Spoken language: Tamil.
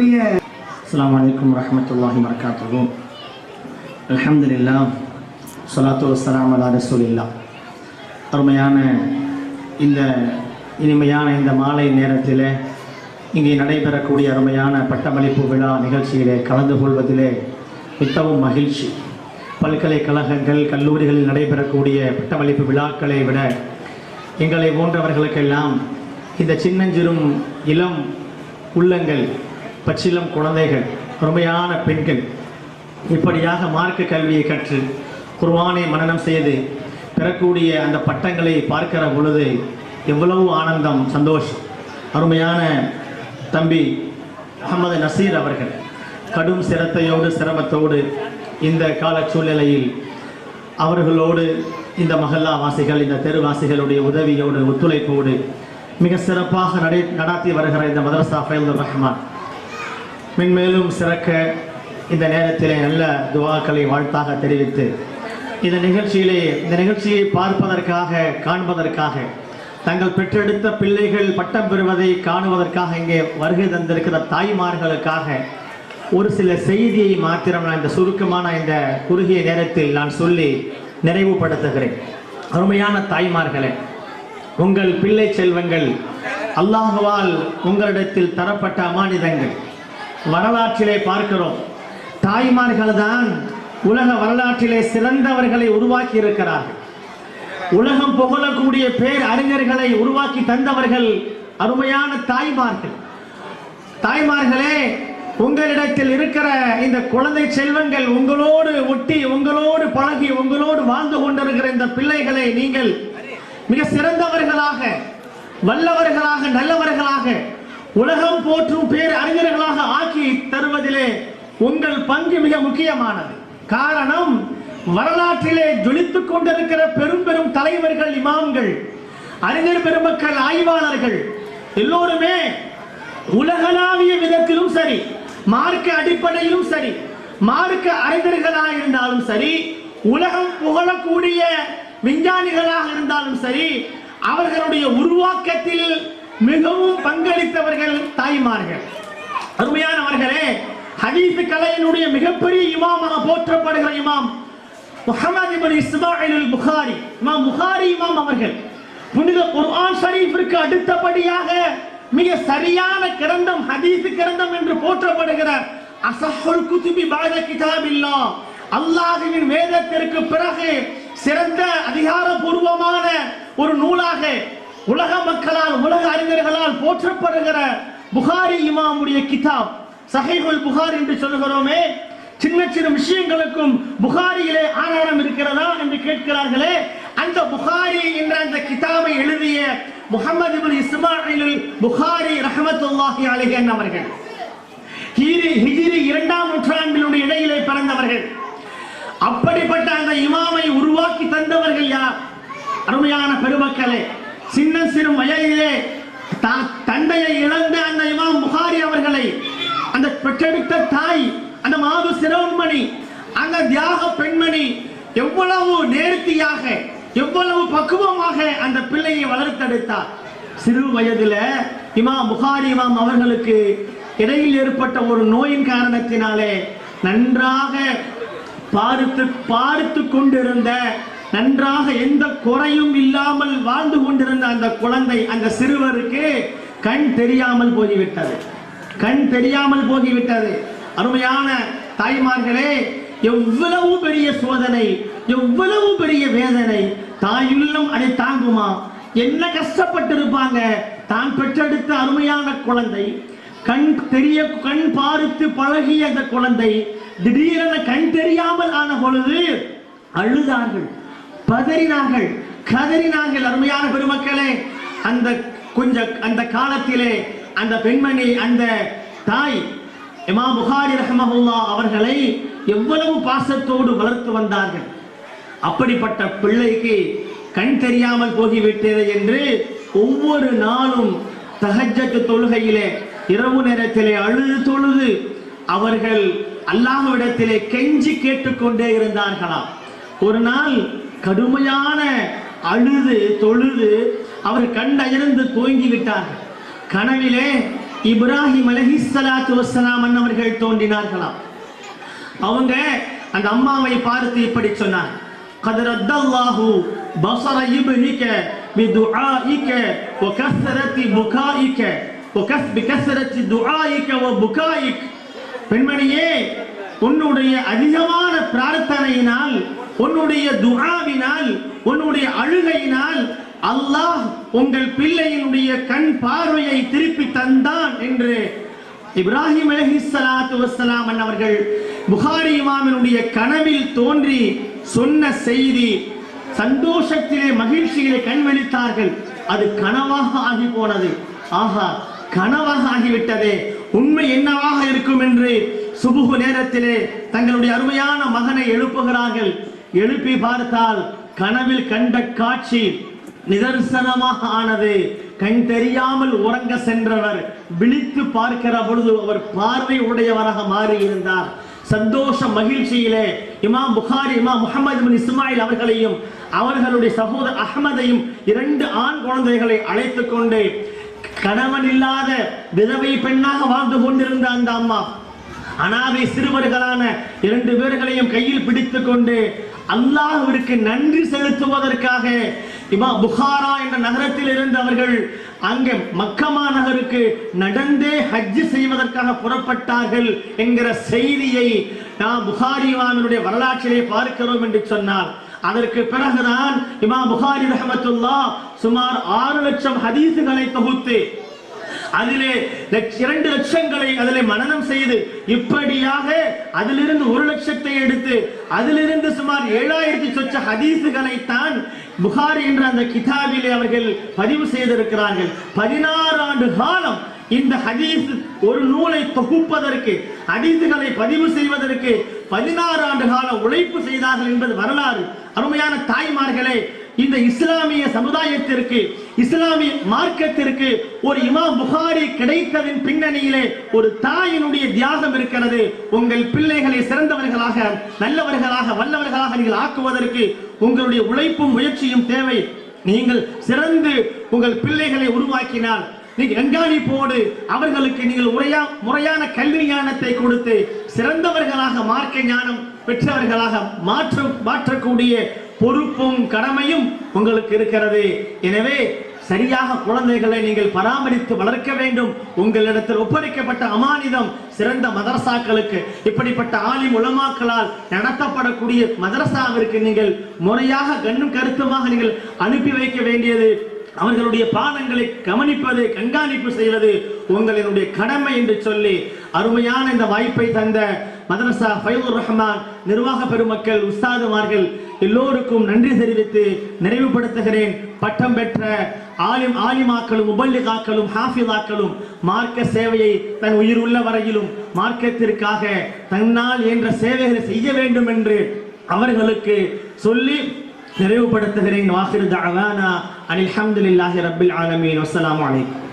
அஸ்லாம் வலைக்கம் வரமத்துல்லாஹி வரகாத்துஹு அலமதுல்லா சலாத்து வலாம் அலா இல்லா அருமையான இந்த இனிமையான இந்த மாலை நேரத்தில் இங்கே நடைபெறக்கூடிய அருமையான பட்டமளிப்பு விழா நிகழ்ச்சியிலே கலந்து கொள்வதிலே மிகவும் மகிழ்ச்சி. பல்கலைக்கழகங்கள் கல்லூரிகளில் நடைபெறக்கூடிய பட்டமளிப்பு விழாக்களை விட எங்களை போன்றவர்களுக்கெல்லாம் இந்த சின்னஞ்சிறும் இளம் உள்ளங்கள் பச்சிலம் குழந்தைகள் அருமையான பெண்கள். இப்படியாக மார்க்க கல்வியை கற்று குர்வானை மனநம் செய்து பெறக்கூடிய அந்த பட்டங்களை பார்க்கிற பொழுது எவ்வளவு ஆனந்தம் சந்தோஷம். அருமையான தம்பி அகமது நசீர் அவர்கள் கடும் சிரத்தையோடு சிரமத்தோடு இந்த கால சூழ்நிலையில் அவர்களோடு இந்த மஹல்லா வாசிகள் இந்த தெருவாசிகளுடைய உதவியோடு ஒத்துழைப்போடு மிக சிறப்பாக நடை நடாத்தி வருகிற இந்த மதரசா ஃபைல் ரஹ்மான். மென்மேலும் சிறக்க இந்த நேரத்திலே நல்ல துவாக்களை வாழ்த்தாக தெரிவித்து இந்த நிகழ்ச்சியிலே இந்த நிகழ்ச்சியை பார்ப்பதற்காக காண்பதற்காக தங்கள் பெற்றெடுத்த பிள்ளைகள் பட்டம் பெறுவதை காணுவதற்காக இங்கே வருகை தந்திருக்கிற தாய்மார்களுக்காக ஒரு சில செய்தியை மாத்திரம் நான் இந்த சுருக்கமான இந்த குறுகிய நேரத்தில் நான் சொல்லி நிறைவுபடுத்துகிறேன். அருமையான தாய்மார்களே உங்கள் பிள்ளை செல்வங்கள் அல்லாஹுவால் உங்களிடத்தில் தரப்பட்ட அமானிதங்கள் வரலாற்றிலே பார்க்கிறோம். தாய்மார்கள் தான் உலக வரலாற்றிலே சிறந்தவர்களை உருவாக்கி இருக்கிறார்கள் உலகம் புகழக்கூடிய பேர் அறிஞர்களை உருவாக்கி தந்தவர்கள் அருமையான தாய்மார்கள். தாய்மார்களே உங்களிடத்தில் இருக்கிற இந்த குழந்தை செல்வங்கள் உங்களோடு ஒட்டி உங்களோடு பழகி உங்களோடு வாழ்ந்து கொண்டிருக்கிற இந்த பிள்ளைகளை நீங்கள் மிக சிறந்தவர்களாக வல்லவர்களாக நல்லவர்களாக உலகம் போற்றும் பேர் அறிஞர்களாக ஆக்கி தருவதிலே உங்கள் பங்கு மிக முக்கியமானது. காரணம் வரலாற்றிலே ஜொலித்துக் கொண்டிருக்கிற பெரும் பெரும் தலைவர்கள் இமாம்கள் அறிஞர் பெருமக்கள் ஆய்வாளர்கள் எல்லோருமே உலகளாவிய விதத்திலும் சரி மார்க்க அடிப்படையிலும் சரி மார்க்க அறிஞர்களாக இருந்தாலும் சரி உலகம் புகழக்கூடிய விஞ்ஞானிகளாக இருந்தாலும் சரி அவர்களுடைய உருவாக்கத்தில் மிகவும் பங்களித்தவர்கள் தாய்மார்கள். அருமையானவர்களே ஹதீஸ் கலையினுடைய மிகப்பெரிய இமாமாக போற்றப்படுகிற இமாம் முகமது இப்னு இஸ்மாயில் புகாரி இமாம் புகாரி இமாம் அவர்கள். புனித குர்ஆன் ஷரீஃபிற்கு அடுத்தபடியாக மிக சரியான கிரந்தம் ஹதீஸ் கிரந்தம் என்று போற்றப்படுகிற அசஹுல் குதுபி பாத கிதாபில்லா. அல்லாஹ்வின் வேதத்திற்கு பிறகு சிறந்த அதிகாரபூர்வமான ஒரு நூலாக உலக மக்களால் உலக அறிஞர்களால் போற்றப்படுகிற புகாரி இமாமுடைய கிதாப் சஹீஹுல் புகார் என்று சொல்கிறோமே சின்ன சின்ன விஷயங்களுக்கும் புகாரியிலே ஆதாரம் இருக்கிறதா என்று கேட்கிறார்களே அந்த புகாரி என்ற அந்த கிதாபை எழுதிய முகமது இப்னு இஸ்மாயில் புகாரி ரஹமத்துல்லாஹி அலைஹி அவர்கள் ஹிஜ்ரி ஹிஜ்ரி இரண்டாம் நூற்றாண்டினுடைய இடையிலே பிறந்தவர்கள். அப்படிப்பட்ட அந்த இமாமை உருவாக்கி தந்தவர்கள் யார்? அருமையான பெருமக்களே சின்ன சிறு வயதிலே த- தந்தையை இழந்த அந்த இமாம் புகாரி அவர்களை அந்த பெற்றெடுத்த தாய் அந்த மாது சிரோன்மணி அந்த தியாக பெண்மணி எவ்வளவு நேர்த்தியாக எவ்வளவு பக்குவமாக அந்த பிள்ளையை வளர்த்தெடுத்தார். சிறு வயதில் இமாம் புகாரி இமாம் அவர்களுக்கு இடையில் ஏற்பட்ட ஒரு நோயின் காரணத்தினாலே நன்றாக பார்த்து பார்த்து கொண்டிருந்த நன்றாக எந்த குறையும் இல்லாமல் வாழ்ந்து கொண்டிருந்த அந்த குழந்தை அந்த சிறுவருக்கு கண் தெரியாமல் போய்விட்டது கண் தெரியாமல் போகிவிட்டது. அருமையான தாய்மார்களே எவ்வளவு பெரிய சோதனை எவ்வளவு பெரிய வேதனை. தாயுள்ளம் அதை தாங்குமா? என்ன கஷ்டப்பட்டிருப்பாங்க? தான் பெற்றெடுத்த அருமையான குழந்தை கண் தெரிய கண் பார்த்து பழகிய அந்த குழந்தை திடீரென கண் தெரியாமல் ஆன பொழுது அழுதார்கள். பதறினார்கள். கதறினார்கள் அருமையான பெருமக்களே. அந்த கொஞ்ச அந்த காலத்திலே அந்த பெண்மணி அந்த தாய் இமாம் புகாரி ரஹமஹுல்லா அவர்களை எவ்வளவு பாசத்தோடு வளர்த்து வந்தார்கள். அப்படிப்பட்ட பிள்ளைக்கு கண் தெரியாமல் போகிவிட்டது என்று ஒவ்வொரு நாளும் தகஜத்து தொழுகையிலே இரவு நேரத்திலே அழுது தொழுது அவர்கள் அல்லாஹ்விடத்திலே கெஞ்சி கேட்டுக்கொண்டே இருந்தார்களாம். ஒரு நாள் கடுமையான அழுது தொழுது அவர் கண்டயர்ந்து தூங்கி விட்டார் கனவிலே இப்ராஹிம் அலஹி சலாத்து வசலாம் அன்னவர்கள் தோன்றினார்களாம். அவங்க அந்த அம்மாவை பார்த்து இப்படி சொன்னார். கதரத்தல்லாஹு பசர இப்னிக பிதுஆஇக வகஸ்ரத்தி புகாஇக வகஸ் பிகஸ்ரத்தி துஆஇக வபுகாஇக் பெண்மணியே உன்னுடைய அதிகமான பிரார்த்தனையினால் உன்னுடைய துஆவினால் உன்னுடைய அழுகையினால் அல்லாஹ் உங்கள் பிள்ளையினுடைய கண் பார்வையை திருப்பி தந்தான் என்று இப்ராஹிம் அலைஹிஸ்ஸலாத்து வசலாமன் அவர்கள் புகாரி இமாமினுடைய கனவில் தோன்றி சொன்ன செய்தி சந்தோஷத்திலே மகிழ்ச்சியிலே கண்வெளித்தார்கள் அது கனவாக ஆகி போனது ஆஹா கனவாக ஆகிவிட்டதே. உண்மை என்னவாக இருக்கும் என்று சுபுகு நேரத்திலே தங்களுடைய அருமையான மகனை எழுப்புகிறார்கள். எழுப்பி பார்த்தால் கனவில் கண்ட காட்சி நிதர்சனமாக ஆனது. கண் தெரியாமல் உறங்க சென்றவர் விழித்து பார்க்கிற பொழுது அவர் பார்வை உடையவராக மாறியிருந்தார். சந்தோஷ மகிழ்ச்சியிலே இமாம் புகாரி இமாம் முகமது பின் இஸ்மாயில் அவர்களையும் அவர்களுடைய சகோதரர் அகமதையும் இரண்டு ஆண் குழந்தைகளை அழைத்துக் கொண்டு கணவன் இல்லாத விதவை பெண்ணாக வாழ்ந்து கொண்டிருந்த அந்த அம்மா அனாதை சிறுவர்களான இரண்டு பேர்களையும் கையில் பிடித்துக் கொண்டு அல்லாஹிற்கு நன்றி செலுத்துவதற்காக இமா புகாரா என்ற நகரத்தில் இருந்து அவர்கள் அங்கே மக்கமா நகருக்கு நடந்தே ஹஜ் செய்வதற்காக புறப்பட்டார்கள் என்கிற செய்தியை நாம் புகாரிவானுடைய வரலாற்றிலே பார்க்கிறோம் என்று சொன்னார். அதற்கு பிறகுதான் இமா புகாரி ரஹமத்துல்லா சுமார் ஆறு லட்சம் ஹதீசுகளை தொகுத்து அதிலே இரண்டு லட்சங்களை அதிலே மனநம் செய்து இப்படியாக அதிலிருந்து ஒரு லட்சத்தை எடுத்து அதிலிருந்து சுமார் ஏழாயிரத்தி சொச்ச ஹதீசுகளை தான் புகாரி என்ற அந்த கிதாபிலே அவர்கள் பதிவு செய்திருக்கிறார்கள். பதினாறு ஆண்டு காலம் இந்த ஹதீஸ் ஒரு நூலை தொகுப்பதற்கு ஹதீசுகளை பதிவு செய்வதற்கு பதினாறு ஆண்டு கால உழைப்பு செய்தார்கள் என்பது வரலாறு. அருமையான தாய்மார்களே இந்த இஸ்லாமிய சமுதாயத்திற்கு இஸ்லாமிய மார்க்கத்திற்கு ஒரு இமாம் புகாரி கிடைத்ததின் பின்னணியிலே ஒரு தாயினுடைய தியாகம் இருக்கிறது. உங்கள் பிள்ளைகளை சிறந்தவர்களாக நல்லவர்களாக வல்லவர்களாக நீங்கள் ஆக்குவதற்கு உங்களுடைய உழைப்பும் முயற்சியும் தேவை. நீங்கள் சிறந்து உங்கள் பிள்ளைகளை உருவாக்கினால் நீங்க கண்காணிப்போடு அவர்களுக்கு நீங்கள் உரையா முறையான கல்வி ஞானத்தை கொடுத்து சிறந்தவர்களாக மார்க்க ஞானம் பெற்றவர்களாக மாற்ற மாற்றக்கூடிய பொறுப்பும் கடமையும் உங்களுக்கு இருக்கிறது. எனவே சரியாக குழந்தைகளை நீங்கள் பராமரித்து வளர்க்க வேண்டும். உங்களிடத்தில் ஒப்படைக்கப்பட்ட அமானிதம் சிறந்த மதரசாக்களுக்கு இப்படிப்பட்ட ஆலிம் உலமாக்களால் நடத்தப்படக்கூடிய மதரசாவிற்கு நீங்கள் முறையாக கண்ணும் கருத்துமாக நீங்கள் அனுப்பி வைக்க வேண்டியது அவர்களுடைய பாடங்களை கவனிப்பது கண்காணிப்பு செய்வது உங்களினுடைய கடமை என்று சொல்லி அருமையான இந்த வாய்ப்பை தந்த மதரசா ஃபைவுர் ரஹ்மான் நிர்வாக பெருமக்கள் உஸ்தாதுமார்கள் எல்லோருக்கும் நன்றி தெரிவித்து நிறைவுபடுத்துகிறேன். பட்டம் பெற்ற ஆலிம் ஆலிமாக்களும் உபல்லிகாக்களும் ஹாஃபிதாக்களும் மார்க்க சேவையை தன் உயிர் உள்ள வரையிலும் மார்க்கத்திற்காக தன்னால் என்ற சேவைகளை செய்ய வேண்டும் என்று அவர்களுக்கு சொல்லி நிறைவுபடுத்துகிறேன். வாஹிர் தஅவானா அனில் ஹம்துலில்லாஹி ரபில் ஆலமீன். வசலாம் அலைக்கும்.